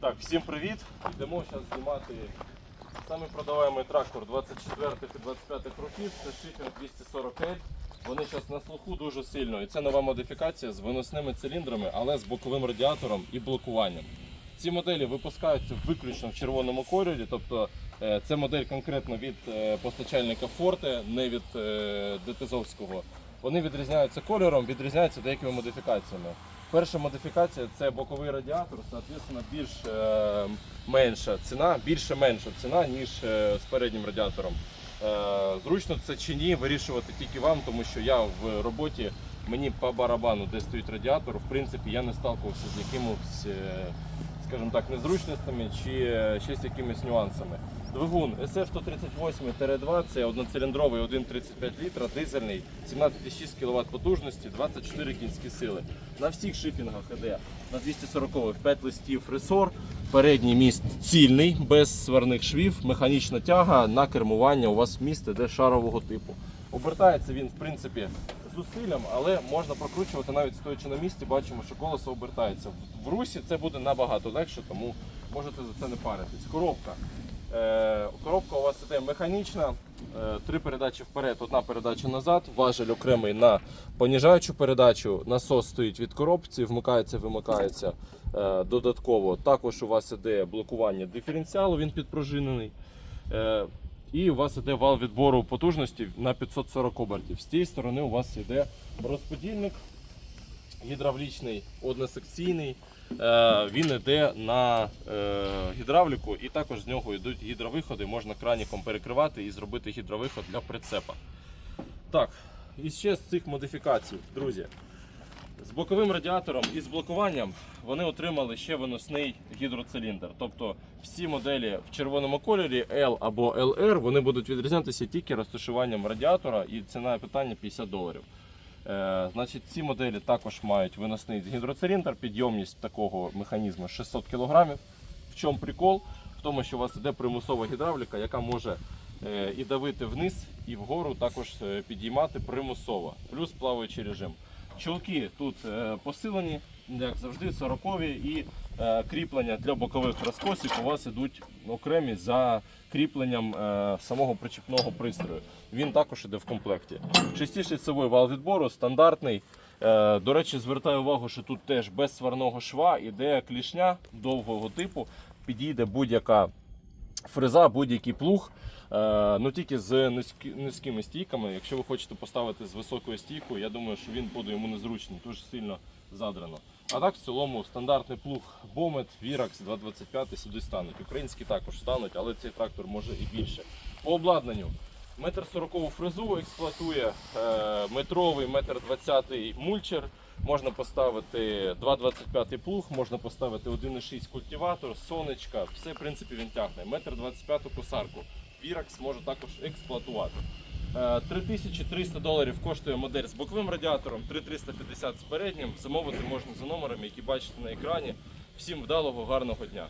Так, всім привіт! Йдемо зараз знімати самий продаваємий трактор 24 і 25 років. Це Шифер 240 l Вони зараз на слуху дуже сильно. І це нова модифікація з виносними циліндрами, але з боковим радіатором і блокуванням. Ці моделі випускаються виключно в червоному кольорі, тобто е, це модель конкретно від е, постачальника Forte, не від е, Детезовського. Вони відрізняються кольором, відрізняються деякими модифікаціями. Перша модифікація це боковий радіатор, соответственно, більш е, менша ціна, більше менша ціна, ніж е, з переднім радіатором. Е, зручно це чи ні, вирішувати тільки вам, тому що я в роботі мені по барабану, де стоїть радіатор, в принципі, я не сталкувався з якимось, е, скажімо так, незручностями чи е, ще з якимись нюансами. Двигун SF-138-2 це одноциліндровий 1,35 літра, дизельний, 17,6 кВт потужності, 24 кінські сили. На всіх шифінгах іде на 240 5 листів ресор, передній міст цільний, без сварних швів, механічна тяга на кермування у вас міст іде шарового типу. Обертається він, в принципі, зусиллям, але можна прокручувати навіть стоячи на місці, бачимо, що колесо обертається. В русі це буде набагато легше, тому можете за це не паритись. Коробка. Е, Коробка у вас іде механічна, е, три передачі вперед, одна передача назад, важель окремий на поніжаючу передачу, насос стоїть від коробці, вмикається, вимикається е, додатково. Також у вас іде блокування диференціалу, він підпружинений. І у вас іде вал відбору потужності на 540 обертів. З тієї сторони у вас іде розподільник гідравлічний, односекційний. Е, Він йде на е, гідравліку і також з нього йдуть гідровиходи. Можна краніком перекривати і зробити гідровиход для прицепа. Так, і ще з цих модифікацій, друзі. З боковим радіатором і з блокуванням вони отримали ще виносний гідроциліндр. Тобто всі моделі в червоному кольорі L або LR вони будуть відрізнятися тільки розташуванням радіатора і ціна питання 50 доларів. Е, значить, ці моделі також мають виносний гідроциліндр, підйомність такого механізму 600 кг. В чому прикол? В тому, що у вас йде примусова гідравліка, яка може е, і давити вниз, і вгору також е, підіймати примусово, плюс плаваючий режим. Чулки тут посилені, як завжди, 40 і кріплення для бокових розкосів у вас ідуть окремі за кріпленням е, самого причіпного пристрою. Він також іде в комплекті. Шестишліцевий вал відбору, стандартний. Е, До речі, звертаю увагу, що тут теж без сварного шва іде клішня довгого типу, підійде будь-яка фреза, будь-який плуг. Е, Ну тільки з низькими стійками. Якщо ви хочете поставити з високою стійкою, я думаю, що він буде йому незручний, дуже сильно задрано. А так в цілому стандартний плуг Бомет, Virax 225 сюди стануть. Українські також стануть, але цей трактор може і більше. По обладнанню. Метр сорокову фрезу експлуатує е, метровий, метр двадцятий мульчер. Можна поставити 2,25 плуг, можна поставити 1,6 культиватор, сонечка, все в принципі він тягне. Метр 25 косарку. Virax може також експлуатувати. Е, 3300 доларів коштує модель з боковим радіатором, 3350 з переднім. Замовити можна за номерами, які бачите на екрані. Всім вдалого, гарного дня!